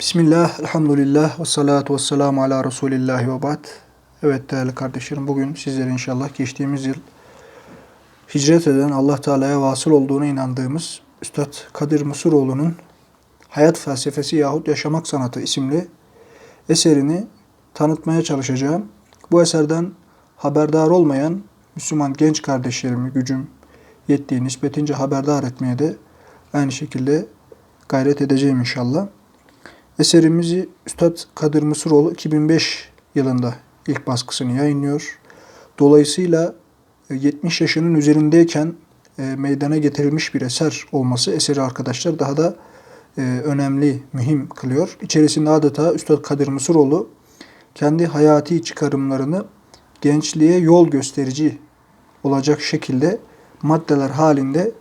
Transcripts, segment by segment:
Bismillah, elhamdülillah ve salatu ve selamu ala Resulillahi ve ba'd. Evet değerli kardeşlerim bugün sizlere inşallah geçtiğimiz yıl hicret eden Allah Teala'ya vasıl olduğuna inandığımız Üstad Kadir Mısıroğlu'nun Hayat Felsefesi yahut Yaşamak Sanatı isimli eserini tanıtmaya çalışacağım. Bu eserden haberdar olmayan Müslüman genç kardeşlerimi gücüm yettiği nispetince haberdar etmeye de aynı şekilde gayret edeceğim inşallah. Eserimizi Üstad Kadir Mısıroğlu 2005 yılında ilk baskısını yayınlıyor. Dolayısıyla e, 70 yaşının üzerindeyken e, meydana getirilmiş bir eser olması eseri arkadaşlar daha da e, önemli, mühim kılıyor. İçerisinde adeta Üstad Kadir Mısıroğlu kendi hayati çıkarımlarını gençliğe yol gösterici olacak şekilde maddeler halinde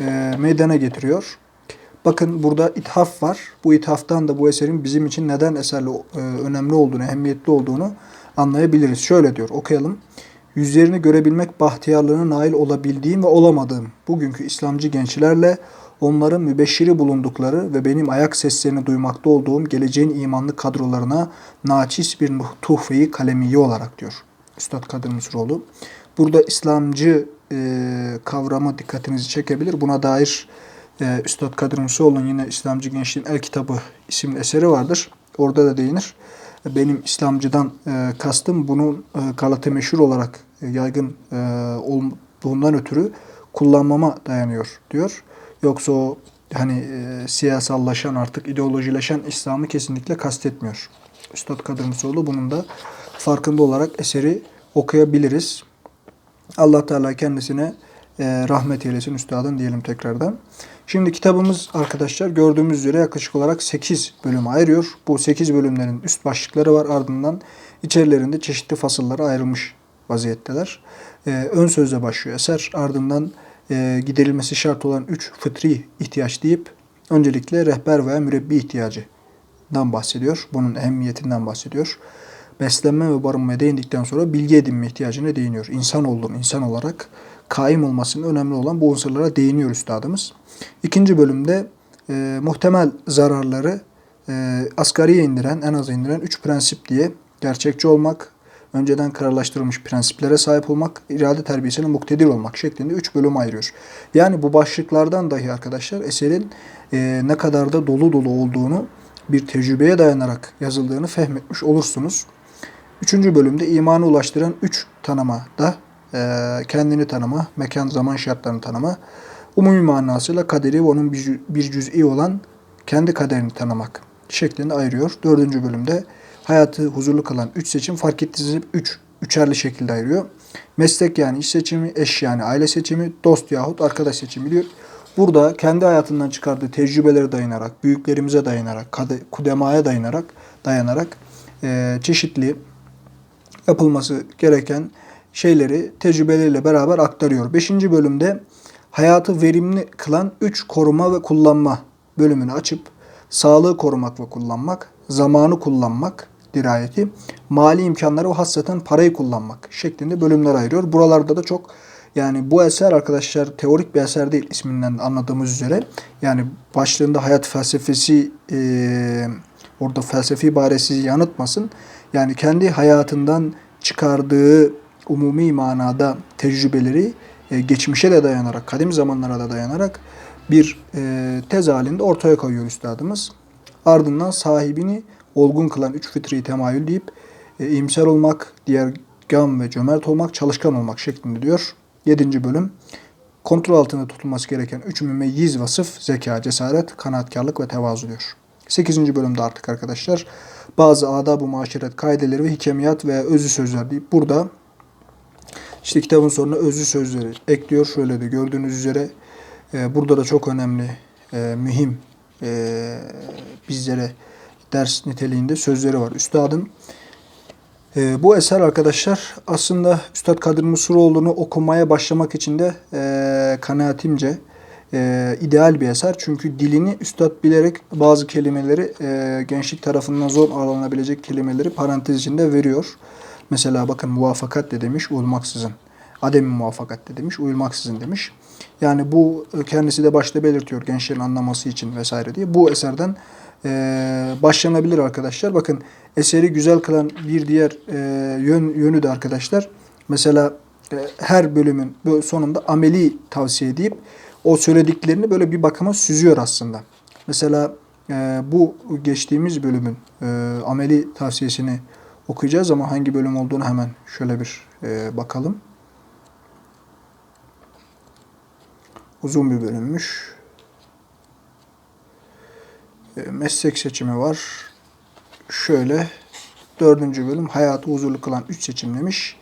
e, meydana getiriyor. Bakın burada ithaf var. Bu ithaftan da bu eserin bizim için neden eserli, e, önemli olduğunu, ehemmiyetli olduğunu anlayabiliriz. Şöyle diyor, okuyalım. Yüzlerini görebilmek bahtiyarlığına nail olabildiğim ve olamadığım bugünkü İslamcı gençlerle onların mübeşşiri bulundukları ve benim ayak seslerini duymakta olduğum geleceğin imanlı kadrolarına naçiz bir tuhfeyi kalemiyi olarak diyor. Üstad Kadir Mısıroğlu. Burada İslamcı e, kavramı dikkatinizi çekebilir. Buna dair e, Üstad Kadir Mısıroğlu'nun yine İslamcı Gençliğin El Kitabı isimli eseri vardır. Orada da değinir. Benim İslamcıdan e, kastım bunun e, Galata meşhur olarak e, yaygın e, olduğundan ötürü kullanmama dayanıyor diyor. Yoksa o hani e, siyasallaşan artık ideolojileşen İslam'ı kesinlikle kastetmiyor. Üstad Kadir Mısıroğlu bunun da farkında olarak eseri okuyabiliriz. Allah Teala kendisine e, rahmet eylesin üstadın diyelim tekrardan. Şimdi kitabımız arkadaşlar gördüğümüz üzere yaklaşık olarak 8 bölüme ayırıyor. Bu 8 bölümlerin üst başlıkları var ardından içerilerinde çeşitli fasıllara ayrılmış vaziyetteler. E, ön sözle başlıyor eser ardından e, giderilmesi şart olan 3 fıtri ihtiyaç deyip öncelikle rehber veya mürebbi ihtiyacından bahsediyor. Bunun ehemmiyetinden bahsediyor beslenme ve barınmaya değindikten sonra bilgi edinme ihtiyacına değiniyor. İnsan olduğunu, insan olarak kaim olmasının önemli olan bu unsurlara değiniyor üstadımız. İkinci bölümde e, muhtemel zararları e, asgariye indiren, en az indiren üç prensip diye gerçekçi olmak, önceden kararlaştırılmış prensiplere sahip olmak, irade terbiyesine muktedir olmak şeklinde üç bölüm ayırıyor. Yani bu başlıklardan dahi arkadaşlar eserin e, ne kadar da dolu dolu olduğunu bir tecrübeye dayanarak yazıldığını fehmetmiş olursunuz. Üçüncü bölümde imanı ulaştıran üç tanıma da e, kendini tanıma, mekan zaman şartlarını tanıma, umumi manasıyla kaderi ve onun bir cüz'i olan kendi kaderini tanımak şeklinde ayırıyor. Dördüncü bölümde hayatı huzurlu kılan üç seçim fark ettiğiniz üç, üçerli şekilde ayırıyor. Meslek yani iş seçimi, eş yani aile seçimi, dost yahut arkadaş seçimi diyor. Burada kendi hayatından çıkardığı tecrübelere dayanarak, büyüklerimize dayanarak, kudemaya dayanarak, dayanarak e, çeşitli yapılması gereken şeyleri tecrübeleriyle beraber aktarıyor. Beşinci bölümde hayatı verimli kılan üç koruma ve kullanma bölümünü açıp sağlığı korumak ve kullanmak, zamanı kullanmak, dirayeti, mali imkanları ve hasreten parayı kullanmak şeklinde bölümler ayırıyor. Buralarda da çok yani bu eser arkadaşlar teorik bir eser değil isminden anladığımız üzere. Yani başlığında hayat felsefesi e, orada felsefi ibaresi yanıtmasın. Yani kendi hayatından çıkardığı umumi manada tecrübeleri e, geçmişe de dayanarak, kadim zamanlara da dayanarak bir e, tez halinde ortaya koyuyor üstadımız. Ardından sahibini olgun kılan üç fıtri temayül deyip e, imsar olmak, diğer gam ve cömert olmak, çalışkan olmak şeklinde diyor. Yedinci bölüm kontrol altında tutulması gereken üç mümeyyiz vasıf zeka, cesaret, kanaatkarlık ve tevazu diyor. Sekizinci bölümde artık arkadaşlar bazı adab-ı maşeret kaideleri ve hikemiyat veya özü sözler deyip burada işte kitabın sonuna özü sözleri ekliyor. Şöyle de gördüğünüz üzere e, burada da çok önemli, e, mühim e, bizlere ders niteliğinde sözleri var. Üstadın e, bu eser arkadaşlar aslında Üstad Kadir Mısıroğlu'nu okumaya başlamak için de e, kanaatimce e, ideal bir eser. Çünkü dilini üstad bilerek bazı kelimeleri e, gençlik tarafından zor alınabilecek kelimeleri parantez içinde veriyor. Mesela bakın muvafakat de demiş uyulmaksızın. Adem muvaffakat de demiş uyulmaksızın demiş. Yani bu kendisi de başta belirtiyor gençlerin anlaması için vesaire diye. Bu eserden e, başlanabilir arkadaşlar. Bakın eseri güzel kılan bir diğer e, yön yönü de arkadaşlar. Mesela e, her bölümün sonunda ameli tavsiye edip o söylediklerini böyle bir bakıma süzüyor aslında. Mesela e, bu geçtiğimiz bölümün e, ameli tavsiyesini okuyacağız ama hangi bölüm olduğunu hemen şöyle bir e, bakalım. Uzun bir bölümmüş. E, meslek seçimi var. Şöyle dördüncü bölüm hayatı huzurlu kılan üç seçim demiş.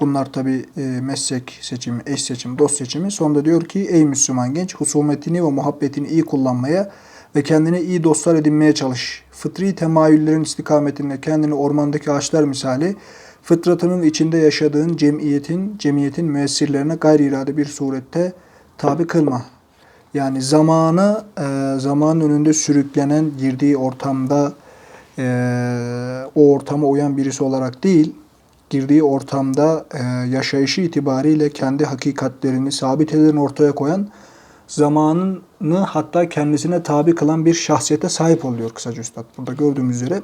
Bunlar tabi meslek seçimi, eş seçimi, dost seçimi. Sonunda diyor ki ey Müslüman genç husumetini ve muhabbetini iyi kullanmaya ve kendine iyi dostlar edinmeye çalış. Fıtri temayüllerin istikametinde kendini ormandaki ağaçlar misali fıtratının içinde yaşadığın cemiyetin, cemiyetin müessirlerine gayri irade bir surette tabi kılma. Yani zamanı, e, zamanın önünde sürüklenen, girdiği ortamda e, o ortama uyan birisi olarak değil, girdiği ortamda e, yaşayışı itibariyle kendi hakikatlerini, sabitelerini ortaya koyan, zamanını hatta kendisine tabi kılan bir şahsiyete sahip oluyor kısaca Üstad. Burada gördüğümüz üzere.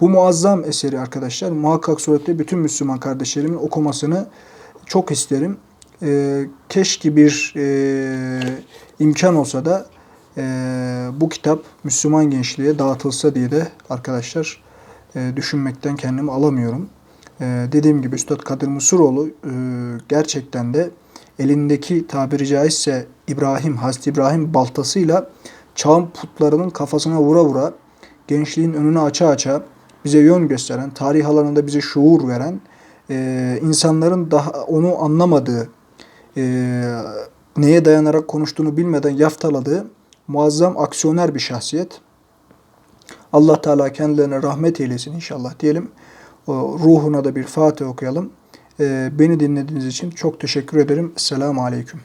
Bu muazzam eseri arkadaşlar muhakkak surette bütün Müslüman kardeşlerimin okumasını çok isterim. E, keşke bir e, imkan olsa da e, bu kitap Müslüman gençliğe dağıtılsa diye de arkadaşlar e, düşünmekten kendimi alamıyorum. E, dediğim gibi Üstad Kadir Musuroğlu e, gerçekten de elindeki tabiri caizse İbrahim, Hazreti İbrahim baltasıyla çağın putlarının kafasına vura vura gençliğin önünü aça aça bize yön gösteren, tarih alanında bize şuur veren, e, insanların daha onu anlamadığı, e, neye dayanarak konuştuğunu bilmeden yaftaladığı muazzam aksiyoner bir şahsiyet. Allah Teala kendilerine rahmet eylesin inşallah diyelim. O ruhuna da bir Fatiha okuyalım. Ee, beni dinlediğiniz için çok teşekkür ederim. Selamun Aleyküm.